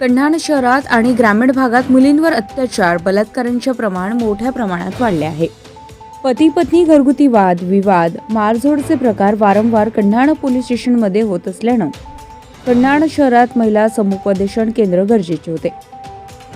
कन्हाण शहरात आणि ग्रामीण भागात मुलींवर अत्याचार बलात्कारांचे प्रमाण मोठ्या प्रमाणात वाढले आहे. पती पत्नी घरगुती वाद विवाद मारझोडचे प्रकार वारंवार कन्हाण पोलीस स्टेशनमध्ये होत असल्यानं कन्हाण शहरात महिला समुपदेशन केंद्र गरजेचे होते.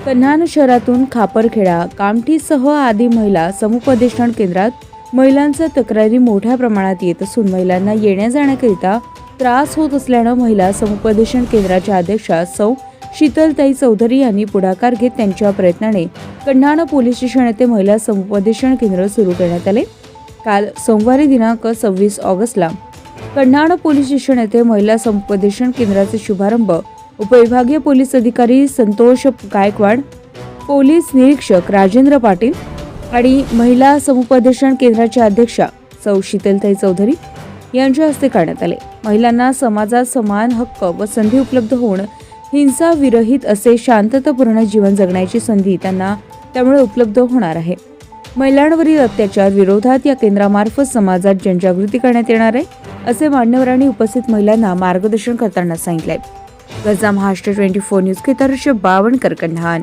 कन्हाण शहरातून खापरखेडा कामठीसह आदी महिला समुपदेशन केंद्रात महिलांच्या तक्रारी मोठ्या प्रमाणात येत असून महिलांना येण्या जाण्याकरिता त्रास होत असल्यानं महिला समुपदेशन केंद्राच्या अध्यक्षा सौ शीतलताई चौधरी यांनी पुढाकार घेत त्यांच्या प्रयत्नाने कन्हाण पोलीस स्टेशन येथे महिला समुपदेशन केंद्र सुरू करण्यात आले. काल सोमवारी दिनांक सव्वीस ऑगस्टला कन्हाण पोलीस स्टेशन येथे महिला समुपदेशन केंद्राचे शुभारंभ उपविभागीय पोलीस अधिकारी संतोष गायकवाड पोलीस निरीक्षक राजेंद्र पाटील आणि महिला समुपदेशन केंद्राच्या अध्यक्षा सौ शीतलताई चौधरी यांच्या हस्ते करण्यात आले. महिलांना समाजात समान हक्क व संधी उपलब्ध होऊन हिंसा विरहित असे शांततापूर्ण जीवन जगण्याची संधी त्यांना त्यामुळे उपलब्ध होणार आहे. महिलांवरील अत्याचार विरोधात या केंद्रामार्फत समाजात जनजागृती करण्यात येणार आहे असे मान्यवरांनी उपस्थित महिलांना मार्गदर्शन करताना सांगितले. गजा महाराष्ट्र ट्वेंटी फोर न्यूज केतर्ष तरफ बावनकर कन्हान